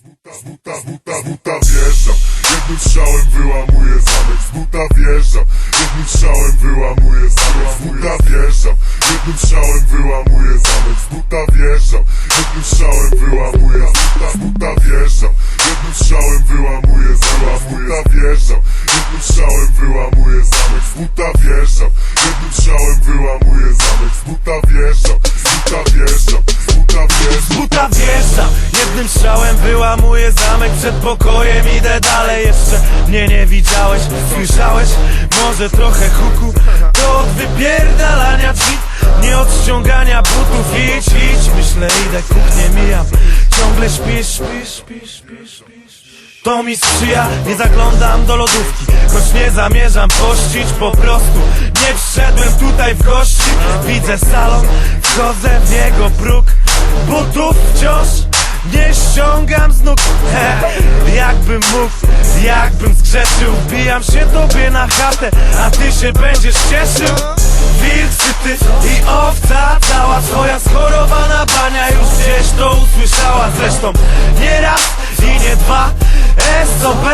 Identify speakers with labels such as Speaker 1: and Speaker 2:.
Speaker 1: Z buta, z buta, z buta, buta wjeżdżam Jednym strzałem wyłamuję zamek Z buta wjeżdżam Jednym strzałem wyłamuję zamek Z buta wjeżdżam Jednym strzałem wyłamuję zamek Z buta wjeżdżam Jednym strzałem wyłamuję Z buta, z buta wjeżdżam Jednym strzałem wyłamuję zamek Z buta wjeżdżam Jednym strzałem wyłamuję zamek Z buta wjeżdżam Jednym strzałem wyłamuję zamek buta Z buta wjeżdżam Z buta wjeżdżam
Speaker 2: Z buta wjeżdżam, jednym strzałem wyłamuję zamek Przed pokojem idę dalej Jeszcze. Mnie nie widziałeś, słyszałeś? Może trochę huku? To od wypierdalania drzwi Nie od ściągania butów. Idź, idź, myślę idę, kuchnię mijam. Ciągle śpisz, śpisz, śpisz, śpisz, śpisz. To mi sprzyja, nie zaglądam do lodówki. Choć nie zamierzam pościć po prostu Nie wszedłem tutaj w gości. Widzę salon, wchodzę w jego próg. Butów wciąż nie ściągam z nóg. He, Jakbym mógł, jakbym zgrzeszył Wbijam się tobie na chatę, a ty się będziesz cieszył. Wilk syty i owca Cała swoja schorowana bania Już gdzieś to usłyszała Zresztą. Nie raz i nie dwa SOB